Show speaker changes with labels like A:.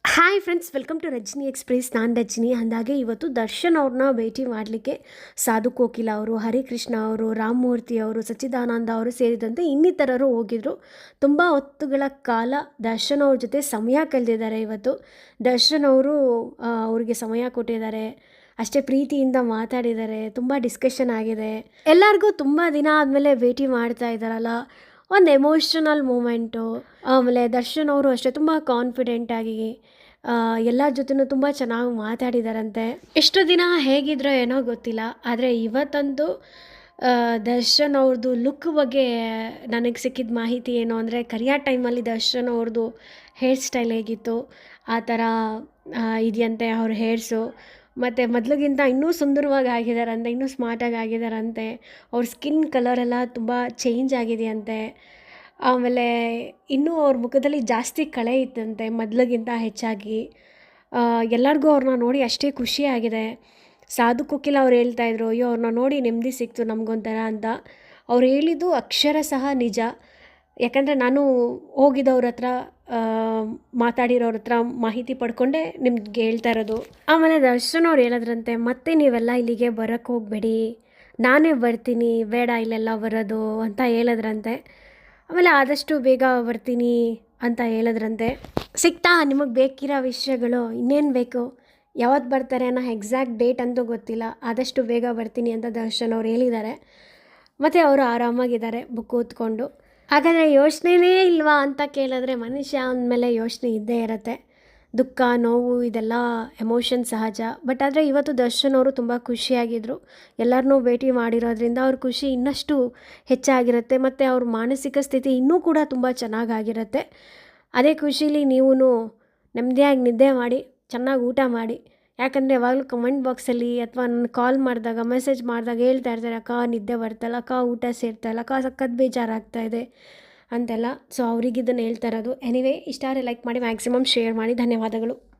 A: Hi friends welcome to Rajini express ನಾನು ರಜನಿ. ಅಂದಾಗೆ ಇವತ್ತು ದರ್ಶನ್ ಅವ್ರನ್ನ ಭೇಟಿ ಮಾಡಲಿಕ್ಕೆ ಸಾಧು ಕೋಕಿಲ ಅವರು ಹರಿಕೃಷ್ಣ ಅವರು ರಾಮಮೂರ್ತಿ ಅವರು, ಸಚ್ಚಿದಾನಂದ ಅವರು ಸೇರಿದಂತೆ ಇನ್ನಿತರರು ಹೋಗಿದ್ರು. ತುಂಬ ಹೊತ್ತುಗಳ ಕಾಲ ದರ್ಶನ್ ಅವ್ರ ಜೊತೆ ಸಮಯ ಕಳೆದಿದ್ದಾರೆ ಇವತ್ತು. ದರ್ಶನ್ ಅವರು ಅವರಿಗೆ ಅವ್ರಿಗೆ ಸಮಯ ಕೊಟ್ಟಿದ್ದಾರೆ. ಅಷ್ಟೇ ಪ್ರೀತಿಯಿಂದ ಮಾತಾಡಿದ್ದಾರೆ. ತುಂಬ ಡಿಸ್ಕಷನ್ ಆಗಿದೆ. ಎಲ್ಲರಿಗೂ ತುಂಬ ದಿನ ಆದಮೇಲೆ ಭೇಟಿ ಮಾಡ್ತಾ ಇದ್ದಾರಲ್ಲ. ಒಂದು ಎಮೋಷನಲ್ ಮೂಮೆಂಟು ಆಮೇಲೆ ದರ್ಶನ್ ಅವರು ಅಷ್ಟೇ ತುಂಬ ಕಾನ್ಫಿಡೆಂಟಾಗಿ ಎಲ್ಲರ ಜೊತೆನೂ ತುಂಬ ಚೆನ್ನಾಗಿ ಮಾತಾಡಿದಾರಂತೆ. ಎಷ್ಟು ದಿನ ಹೇಗಿದ್ರೋ ಏನೋ ಗೊತ್ತಿಲ್ಲ, ಆದರೆ ಇವತ್ತಂತೂ ದರ್ಶನ್ ಅವ್ರದ್ದು ಲುಕ್ ಬಗ್ಗೆ ನನಗೆ ಸಿಕ್ಕಿದ ಮಾಹಿತಿ ಏನು ಅಂದರೆ, ಕರಿಯಾ ಟೈಮಲ್ಲಿ ದರ್ಶನ್ ಅವ್ರದ್ದು ಹೇರ್ ಸ್ಟೈಲ್ ಹೇಗಿತ್ತು, ಆ ಥರ ಇದೆಯಂತೆ ಅವ್ರ ಹೇರ್ಸು ಮತ್ತು ಮೊದಲಿಗಿಂತ ಇನ್ನೂ ಸುಂದರವಾಗಿ ಆಗಿದಾರಂತೆ, ಇನ್ನೂ ಸ್ಮಾರ್ಟಾಗಿ ಆಗಿದಾರಂತೆ. ಅವ್ರ ಸ್ಕಿನ್ ಕಲರ್ ಎಲ್ಲ ತುಂಬ ಚೇಂಜ್ ಆಗಿದೆಯಂತೆ. ಆಮೇಲೆ ಇನ್ನೂ ಅವ್ರ ಮುಖದಲ್ಲಿ ಜಾಸ್ತಿ ಕಳೆ ಇತ್ತಂತೆ ಮೊದಲಿಗಿಂತ ಹೆಚ್ಚಾಗಿ. ಎಲ್ಲರಿಗೂ ಅವ್ರನ್ನ ನೋಡಿ ಅಷ್ಟೇ ಖುಷಿಯಾಗಿದೆ ಸಾಧು ಕೋಕಿಲ ಅವ್ರು ಹೇಳ್ತಾ ಇದ್ರು, ಅಯ್ಯೋ ಅವ್ರನ್ನ ನೋಡಿ ನೆಮ್ಮದಿ ಸಿಕ್ತು ನಮಗೊಂಥರ ಅಂತ. ಅವ್ರು ಹೇಳಿದ್ದು ಅಕ್ಷರ ಸಹ ನಿಜ. ಯಾಕಂದರೆ ನಾನು ಹೋಗಿದ್ದವ್ರ ಹತ್ರ ಮಾತಾಡಿರೋರ ಹತ್ರ ಮಾಹಿತಿ ಪಡ್ಕೊಂಡೆ ನಿಮ್ಗೆ ಹೇಳ್ತಾ ಇರೋದು. ಆಮೇಲೆ ದರ್ಶನ್ ಅವ್ರು ಹೇಳದ್ರಂತೆ ಮತ್ತೆ ನೀವೆಲ್ಲ ಇಲ್ಲಿಗೆ ಬರೋಕ್ಕೆ ಹೋಗಬೇಡಿ. ನಾನೇ ಬರ್ತೀನಿ ಬೇಡ ಇಲ್ಲೆಲ್ಲ ಬರೋದು ಅಂತ ಹೇಳಿದ್ರಂತೆ. ಆಮೇಲೆ ಆದಷ್ಟು ಬೇಗ ಬರ್ತೀನಿ ಅಂತ ಹೇಳಿದ್ರಂತೆ. ಸಿಗ್ತಾ ನಿಮಗೆ ಬೇಕಿರೋ ವಿಷಯಗಳು ಇನ್ನೇನು ಬೇಕು? ಯಾವತ್ತು ಬರ್ತಾರೆ ಅನ್ನೋ ಎಕ್ಸಾಕ್ಟ್ ಡೇಟ್ ಅಂತೂ ಗೊತ್ತಿಲ್ಲ. ಆದಷ್ಟು ಬೇಗ ಬರ್ತೀನಿ ಅಂತ ದರ್ಶನ್ ಅವ್ರು ಹೇಳಿದ್ದಾರೆ. ಮತ್ತು ಅವರು ಆರಾಮಾಗಿದ್ದಾರೆ ಬುಕ್ ಓದ್ಕೊಂಡು. ಹಾಗಾದರೆ ಯೋಚನೆನೇ ಇಲ್ವಾ ಅಂತ ಕೇಳಿದ್ರೆ ಮನುಷ್ಯ ಅಂದಮೇಲೆ ಯೋಚನೆ ಇದ್ದೇ ಇರುತ್ತೆ. ದುಃಖ, ನೋವು, ಇದೆಲ್ಲ ಎಮೋಷನ್ ಸಹಜ. ಬಟ್ ಆದರೆ ಇವತ್ತು ದರ್ಶನ್ ಅವರು ತುಂಬ ಖುಷಿಯಾಗಿದ್ದರು ಎಲ್ಲರನ್ನೂ ಭೇಟಿ ಮಾಡಿರೋದ್ರಿಂದ ಅವ್ರ ಖುಷಿ ಇನ್ನಷ್ಟು ಹೆಚ್ಚಾಗಿರುತ್ತೆ ಮತ್ತು ಅವ್ರ ಮಾನಸಿಕ ಸ್ಥಿತಿ ಇನ್ನೂ ಕೂಡ ತುಂಬ ಚೆನ್ನಾಗಾಗಿರುತ್ತೆ. ಅದೇ ಖುಷೀಲಿ ನೀವು ನೆಮ್ಮದಿಯಾಗಿ ನಿದ್ದೆ ಮಾಡಿ, ಚೆನ್ನಾಗಿ ಊಟ ಮಾಡಿ ಯಾಕಂದರೆ ಯಾವಾಗಲೂ ಕಮೆಂಟ್ ಬಾಕ್ಸಲ್ಲಿ ಅಥವಾ ನನ್ನ ಕಾಲ್ ಮಾಡಿದಾಗ ಮೆಸೇಜ್ ಮಾಡಿದಾಗ ಹೇಳ್ತಾ ಇರ್ತಾರೆ, ಅಕ್ಕ, ನಿದ್ದೆ ಬರ್ತಲ್ಲ ಅಕ್ಕ, ಊಟ ಸೇರ್ತಲ್ಲ ಅಕ್ಕ, ಸಖತ್ ಬೇಜಾರಾಗ್ತಾ ಇದೆ ಅಂತೆಲ್ಲ. ಸೊ ಅವ್ರಿಗೆ ಇದನ್ನು ಹೇಳ್ತಾ ಇರೋದು. ಎನಿವೇ ಇಷ್ಟಾರೆ ಲೈಕ್ ಮಾಡಿ ಮ್ಯಾಕ್ಸಿಮಮ್ ಶೇರ್ ಮಾಡಿ. ಧನ್ಯವಾದಗಳು.